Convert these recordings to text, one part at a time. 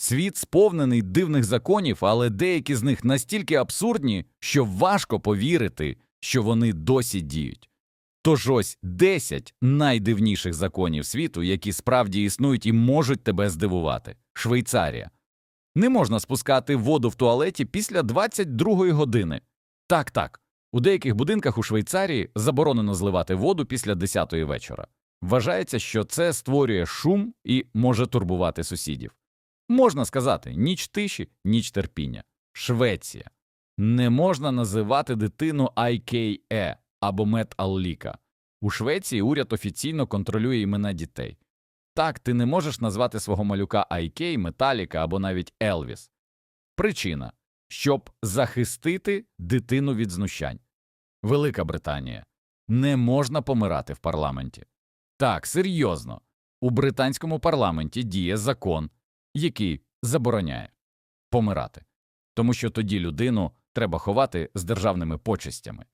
Світ сповнений дивних законів, але деякі з них настільки абсурдні, що важко повірити, що вони досі діють. Тож ось 10 найдивніших законів світу, які справді існують і можуть тебе здивувати. Швейцарія. Не можна спускати воду в туалеті після 22 години. Так, так. У деяких будинках у Швейцарії заборонено зливати воду після 10 вечора. Вважається, що це створює шум і може турбувати сусідів. Можна сказати, ніч тиші, ніч терпіння. Швеція. Не можна називати дитину IKE або Металліка. У Швеції уряд офіційно контролює імена дітей. Так, ти не можеш назвати свого малюка IK, Металіка або навіть Елвіс. Причина щоб захистити дитину від знущань. Велика Британія. Не можна помирати в парламенті. Так, серйозно. У британському парламенті діє закон, який забороняє помирати, тому що тоді людину треба ховати з державними почестями.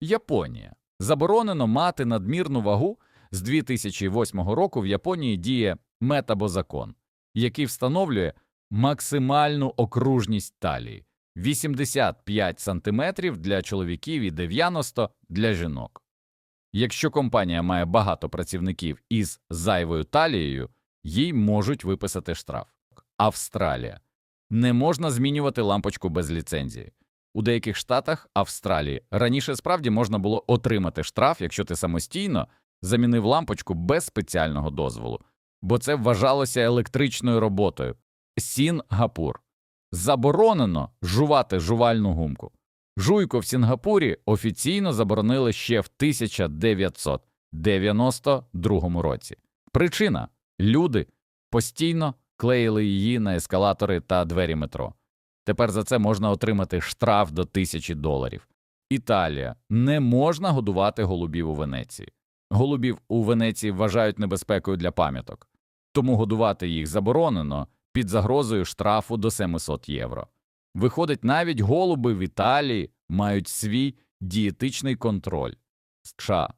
Японія. Заборонено мати надмірну вагу. З 2008 року в Японії діє метабозакон, який встановлює максимальну окружність талії 85 см для чоловіків і 90 для жінок. Якщо компанія має багато працівників із зайвою талією, їй можуть виписати штраф. Австралія. Не можна змінювати лампочку без ліцензії. У деяких штатах Австралії раніше справді можна було отримати штраф, якщо ти самостійно замінив лампочку без спеціального дозволу, бо це вважалося електричною роботою. Сінгапур. Заборонено жувати жувальну гумку. Жуйку в Сінгапурі офіційно заборонили ще в 1992 році. Причина люди постійно клеїли її на ескалатори та двері метро. Тепер за це можна отримати штраф до тисячі доларів. Італія не можна годувати голубів у Венеції. Голубів у Венеції вважають небезпекою для пам'яток, тому годувати їх заборонено під загрозою штрафу до 700 євро. Виходить, навіть голуби в Італії мають свій дієтичний контроль. США.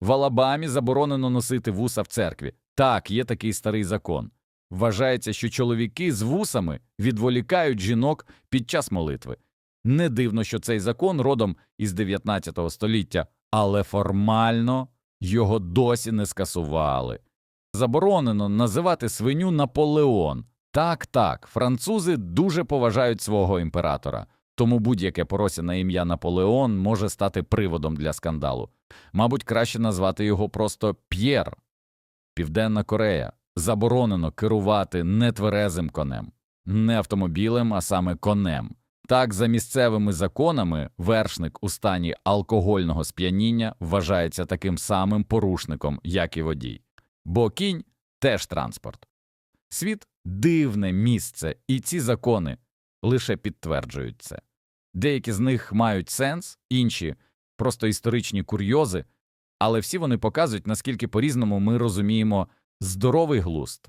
В Алабамі заборонено носити вуса в церкві. Так, є такий старий закон. Вважається, що чоловіки з вусами відволікають жінок під час молитви. Не дивно, що цей закон родом із 19 століття, але формально його досі не скасували. Заборонено називати свиню Наполеон. Так, так, французи дуже поважають свого імператора, тому будь-яке поросяне ім'я Наполеон може стати приводом для скандалу. Мабуть, краще назвати його просто П'єр. Південна Корея. Заборонено керувати нетверезим конем, не автомобілем, а саме конем. Так, за місцевими законами, вершник у стані алкогольного сп'яніння вважається таким самим порушником, як і водій. Бо кінь теж транспорт. Світ дивне місце, і ці закони лише підтверджують це. Деякі з них мають сенс, інші просто історичні курйози, але всі вони показують, наскільки по-різному ми розуміємо здоровий глузд.